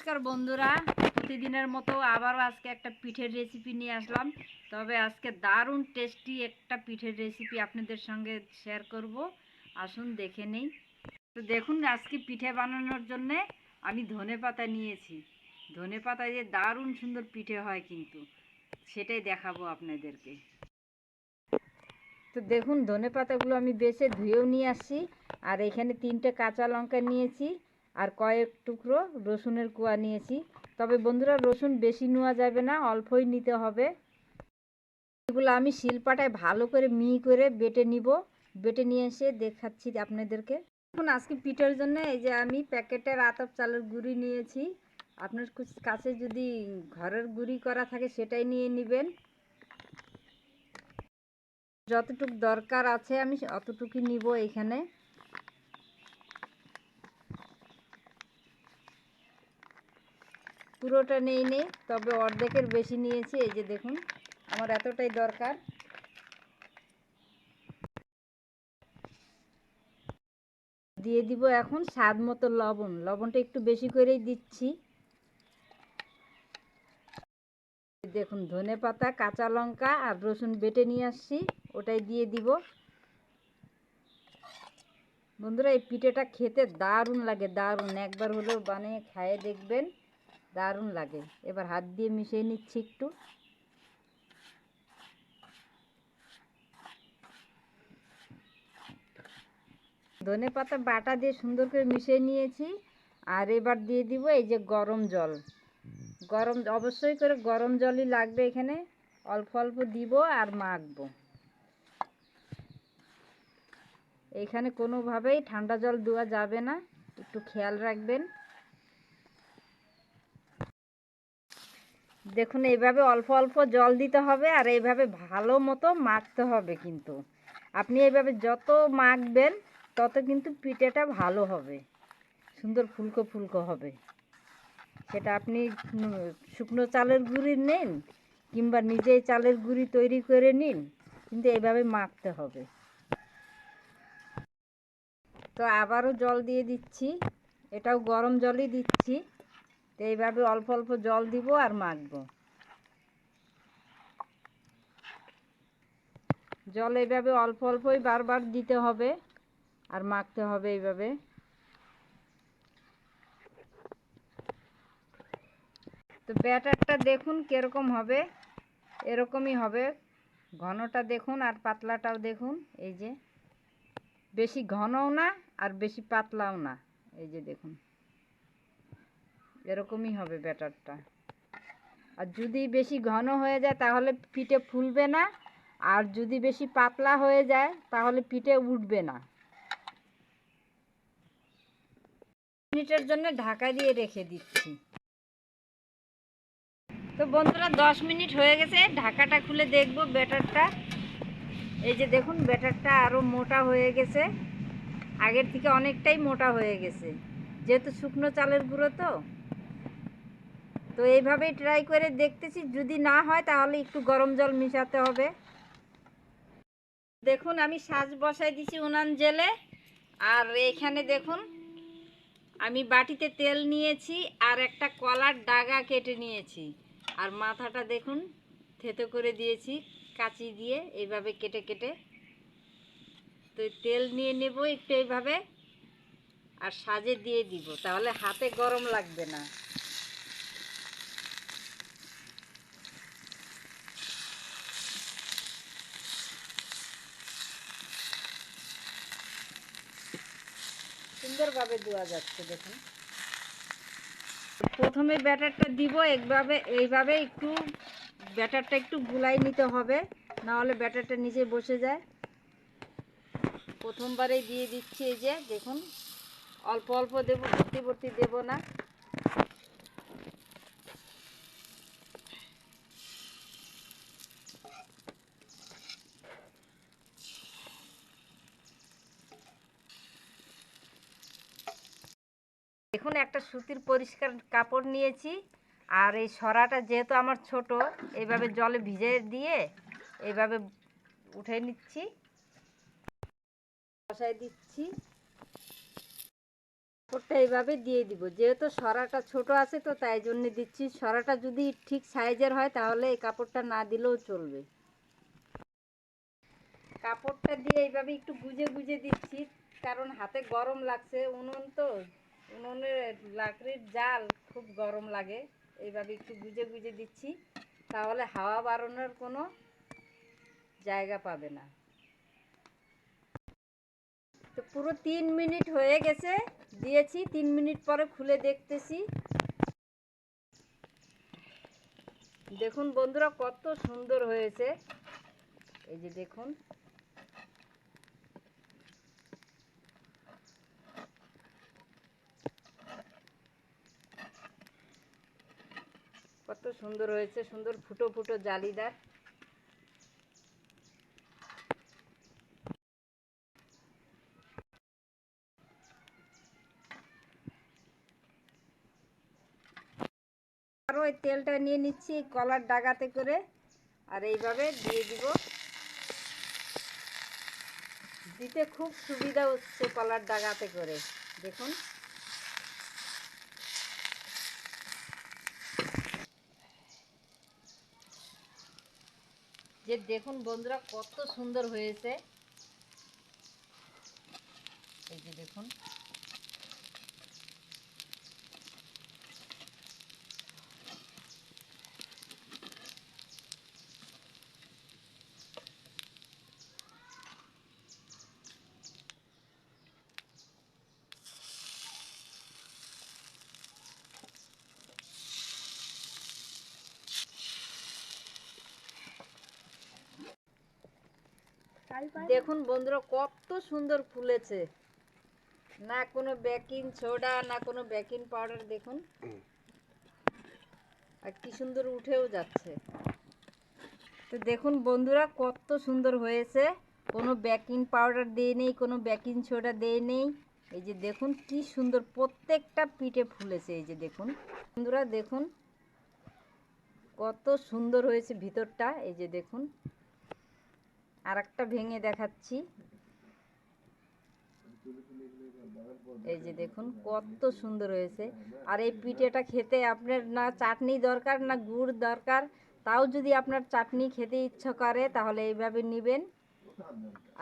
নমস্কার বন্ধুরা, প্রতিদিনের মতো আবারও আজকে একটা পিঠের রেসিপি নিয়ে আসলাম। তবে আজকে দারুণ টেস্টি একটা পিঠের রেসিপি আপনাদের সঙ্গে শেয়ার করব। আসুন দেখে নেই। তো দেখুন, আজকে পিঠে বানানোর জন্যে আমি ধনে পাতা নিয়েছি। ধনে পাতা দিয়ে দারুণ সুন্দর পিঠে হয় কিন্তু। সেটাই দেখাবো আপনাদেরকে। তো দেখুন, ধনে পাতাগুলো আমি বেছে ধুয়েও নিয়ে আসছি। আর এখানে তিনটে কাঁচা লঙ্কা নিয়েছি। আর কয়েক টুকরো রসুনের কুয়া নিয়েছি। তবে বন্ধুরা, রসুন বেশি নেওয়া যাবে না, অল্পই নিতে হবে। এগুলো আমি শিলপাটায় ভালো করে মিহি করে বেটে নিব। বেটে নিয়ে এসে দেখাচ্ছি আপনাদেরকে। এখন আজকে পিঠের জন্য এই যে আমি প্যাকেটের আতপ চালের গুঁড়ি নিয়েছি। আপনার কাছে যদি ঘরের গুঁড়ি করা থাকে, সেটাই নিয়ে নেবেন। যতটুক দরকার আছে আমি অতটুকুই নিব এখানে। পুরোটা নেই নেই তবে অর্ধেকের বেশি নিয়েছি, এই যে দেখুন, আমার এতটাই দরকার। দিয়ে দিব এখন স্বাদ মতো লবণ, লবণটা একটু বেশি করেই দিচ্ছি। দেখুন, ধনে পাতা, কাঁচা লঙ্কা আর রসুন বেটে নিয়ে আসছি, ওটাই দিয়ে দিব। বন্ধুরা, এই পিঠেটা খেতে দারুণ লাগে, দারুণ, একবার হলেও বানিয়ে খাইয়ে দেখবেন। দারুণ লাগে। এবার হাত দিয়ে মিশিয়ে নিচ্ছি একটু। ধনে পাতা বাটা দিয়ে সুন্দর করে মিশিয়ে নিয়েছি। আর এবার দিয়ে দিব এই যে গরম জল। গরম, অবশ্যই করে গরম জলই লাগবে এখানে। অল্প অল্প দিব আর মাখবো। এখানে কোনোভাবেই ঠান্ডা জল দেওয়া যাবে না। একটু খেয়াল রাখবেন। দেখুন, এইভাবে অল্প অল্প জল দিতে হবে আর এইভাবে ভালো মতো মাখতে হবে কিন্তু। আপনি এইভাবে যত মাখবেন, তত কিন্তু পিঠেটা ভালো হবে। সুন্দর ফুলকো ফুলকো হবে। সেটা আপনি শুকনো চালের গুঁড়ি নিন কিংবা নিজেই চালের গুঁড়ি তৈরি করে নিন, কিন্তু এইভাবে মাখতে হবে। তো আবারও জল দিয়ে দিচ্ছি। এটাও গরম জলই দিচ্ছি। এইভাবে অল্প অল্প জল দিব আর মাখবো। জল এইভাবে অল্প অল্পই বারবার দিতে হবে আর মাখতে হবে এইভাবে। তো ব্যাটারটা দেখুন কীরকম হবে, এরকমই হবে। ঘনটা দেখুন আর পাতলাটাও দেখুন, এই যে। বেশি ঘনও না আর বেশি পাতলাও না, এই যে দেখুন। এরকমই হবে ব্যাটারটা। আর যদি বেশি ঘন হয়ে যায়, তাহলে পিঠে ফুলবে না। আর যদি বেশি পাতলা হয়ে যায়, তাহলে পিঠে উঠবে না। মিনিটের জন্য ঢাকা দিয়ে রেখে দিচ্ছি। তো বন্ধুরা, দশ মিনিট হয়ে গেছে। ঢাকাটা খুলে দেখব ব্যাটারটা। এই যে দেখুন, ব্যাটারটা আরও মোটা হয়ে গেছে। আগের থেকে অনেকটাই মোটা হয়ে গেছে। যেহেতু শুকনো চালের গুঁড়ো তো তো এইভাবেই ট্রাই করে দেখতেছি। যদি না হয়, তাহলে একটু গরম জল মিশাতে হবে। দেখুন, আমি সাজ বসাই দিছি উনান জেলে। আর এখানে দেখুন, আমি বাটিতে তেল নিয়েছি আর একটা কলার ডাগা কেটে নিয়েছি। আর মাথাটা দেখুন, থেতো করে দিয়েছি কাঁচি দিয়ে, এইভাবে কেটে কেটে। তো তেল নিয়ে নেব একটু এইভাবে, আর সাজে দিয়ে দিব। তাহলে হাতে গরম লাগবে না। সুন্দরভাবে দেওয়া যাচ্ছে, দেখুন। প্রথমে ব্যাটারটা দিব এইভাবে এইভাবে একটু ব্যাটারটা একটু গুলাই নিতে হবে না হলে ব্যাটারটা নিচে বসে যায়। প্রথমবারেই দিয়ে দিচ্ছি এই যে, দেখুন, অল্প অল্প দেবো, ভর্তি ভর্তি দেবো না। দেখুন, একটা সুতির পরিষ্কার কাপড় নিয়েছি। আর এই সরাটা যেহেতু আমার ছোট, এইভাবে জলে ভিজে দিয়ে এইভাবে উঠে নিচ্ছি। বসাই দিচ্ছি। কাপড়টা এইভাবে দিয়ে দিব। যেহেতু সরাটা ছোট আছে তো, তাই জন্য দিচ্ছি। সরাটা যদি ঠিক সাইজের হয়, তাহলে এই কাপড়টা না দিলেও চলবে। কাপড়টা দিয়ে এইভাবে একটু গুজে গুজে দিচ্ছি, কারণ হাতে গরম লাগছে উনুন তো। উনুনের লাকড়ির জাল খুব গরম লাগে। এইভাবে একটু গুজে গুজে দিচ্ছি, তাহলে হাওয়া বাড়ানোর কোনো জায়গা পাবে না। তো পুরো তিন মিনিট হয়ে গেছে, দিয়েছি, তিন মিনিট পরে খুলে দেখতেছি। দেখুন বন্ধুরা কত সুন্দর হয়েছে। এই যে দেখুন কত সুন্দর হয়েছে, সুন্দর ফুটো ফুটো জালিদার। তেলটা নিয়ে নিচ্ছি কলার ডাগাতে করে, আর এইভাবে দিয়ে দিব। দিতে খুব সুবিধা হচ্ছে কলার ডাগাতে করে, দেখুন। যে দেখুন বন্ধুরা কত সুন্দর হয়েছে। এই যে দেখুন। দেখুন বন্ধুরা, কত সুন্দর ফুলেছে। না কোনো বেকিং সোডা না কোনো বেকিং পাউডার দেখুন। আর কি সুন্দর উঠেও যাচ্ছে। তো দেখুন বন্ধুরা, কত সুন্দর হয়েছে। কোনো বেকিং পাউডার দিয়ে নেই, কোনো বেকিং সোডা দিয়ে নেই। এই যে দেখুন, কি সুন্দর প্রত্যেকটা পিঠে ফুলেছে এই যে দেখুন। বন্ধুরা, দেখুন কত সুন্দর হয়েছে ভিতরটা, এই যে দেখুন। আর একটা ভেঙে দেখাচ্ছি। এই যে দেখুন, কত সুন্দর হয়েছে। আর এই পিঠেটা খেতে আপনার না চাটনি দরকার, না গুড় দরকার, তাও যদি আপনার চাটনি খেতে ইচ্ছা করে, তাহলে এইভাবে নেবেন।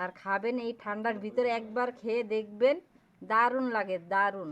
আর খাবেন এই ঠান্ডার ভিতরে, একবার খেয়ে দেখবেন, দারুণ লাগে, দারুণ।